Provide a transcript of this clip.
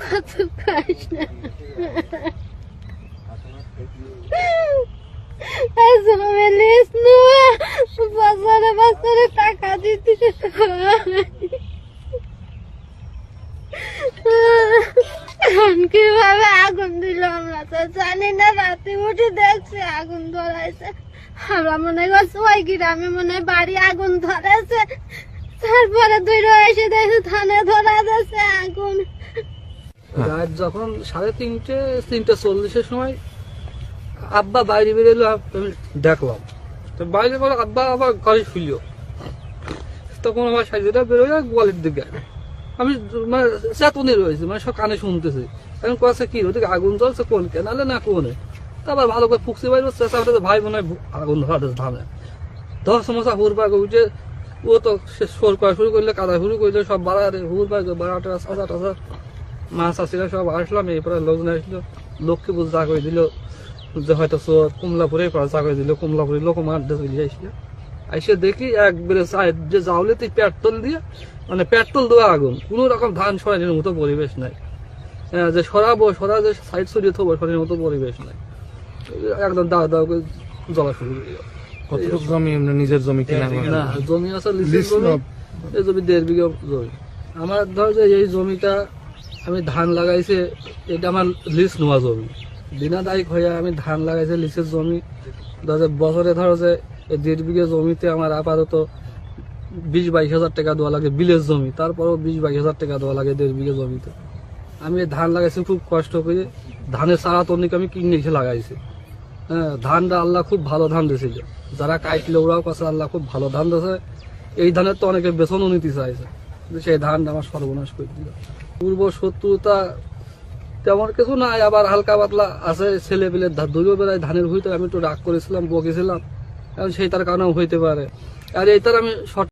কত খাস না আসলে লিস নুয়া বছরে বছরে টাকা দিতে কীভাবে আগুন দিল আমরা তো জানি না, রাতে উঠে দেখছি আগুন ধরাইছে। আমরা মনে করছি, ওই গ্রামে মনে বাড়ি আগুন ধরেছে। তারপরে দুই এসে দেখি ধানে ধরা যাচ্ছে আগুন। রাত যখন সাড়ে তিনটে তিনটে চল্লিশের সময় আব্বা বাইরে বেরোলো, আমি দেখলাম। তো বাইরে পরে আব্বা আবার ঘরে শুইল তখন আমার সাইজটা বেরোয় গোয়ালের দিকে। আমি মানে চেতনে রয়েছে মানে সব কানে শুনতেছি। এখন কয়েছে কি, ওদিকে আগুন জ্বলছে কোন কেনালে না কোনে? তারপর ভালো করে ফুকসে বাইরে চেষ্টা করতে ভাই মনে হয় আগুন ধরা দিয়েছে ধানে দশ সমস্যা, হুর পাক উঠে ও তো সে সোর করা শুরু করলে, কাদা শুরু করলে, সব বাড়ারে হুর পাক বারোটা সাদা টাদা। মাছ আসছিল সব আসলাম, এরপরে লোকজন আসলো। লোককে বুঝ যা করে দিল, যে হয়তো চোর কমলাপুরে পরে যা করে দিল কুমলাপুরে লোক মার দিয়ে আসলো। এসে দেখি একবারে যে জাউলেতে পেট্রোল দিয়ে মানে পেট্রোল দেওয়া আগুন। কোনো রকম ধান সরানোর মতো পরিবেশ নাই। হ্যাঁ, যে সরাবো সরা যে সাইড সরিয়ে থবো সরানোর মতো পরিবেশ নাই। একদম দাও দাও করে জ্বলা শুরু করে কতটুকু জমি? নিজের জমি কিনা না জমি আছে লিসের জমি। এই জমি দেড় বিঘা জমি। আমার ধর যে এই জমিটা আমি ধান লাগাইছে এটা আমার লিস জমি। বিনা দায়িক হয়ে আমি ধান লাগাইছে লিসের জমি। ধর যে বছরে ধরো যে এই দেড় বিঘা জমিতে আমার আপাতত বিশ বাইশ হাজার টাকা দেওয়া লাগে বিলের জমি, তারপরেও বিশ বাইশ হাজার টাকা দেওয়া লাগে দেড় বিঘা জমিতে। আমি ধান লাগাইছি, খুব কষ্ট করে ধানের সারা তনিক আমি কিনে এসে লাগাইছি। হ্যাঁ ধানটা আল্লাহ খুব ভালো ধান দিয়েছিল যারা কাটলে ওরাও কাছে আল্লাহ খুব ভালো ধান দিয়েছে এই ধানের তো অনেকে বেতনও নিতে চাইছে। সেই ধানটা আমার সর্বনাশ করে দিল। পূর্ব শত্রুতা তেমন কিছু নাই, আবার হালকা পাতলা আছে ছেলে পেলে দুইও বেলায় ধানের হইতে আমি একটু রাগ করেছিলাম, বকেছিলাম। সেই তার কারণেও হইতে পারে। আর এই তার আমি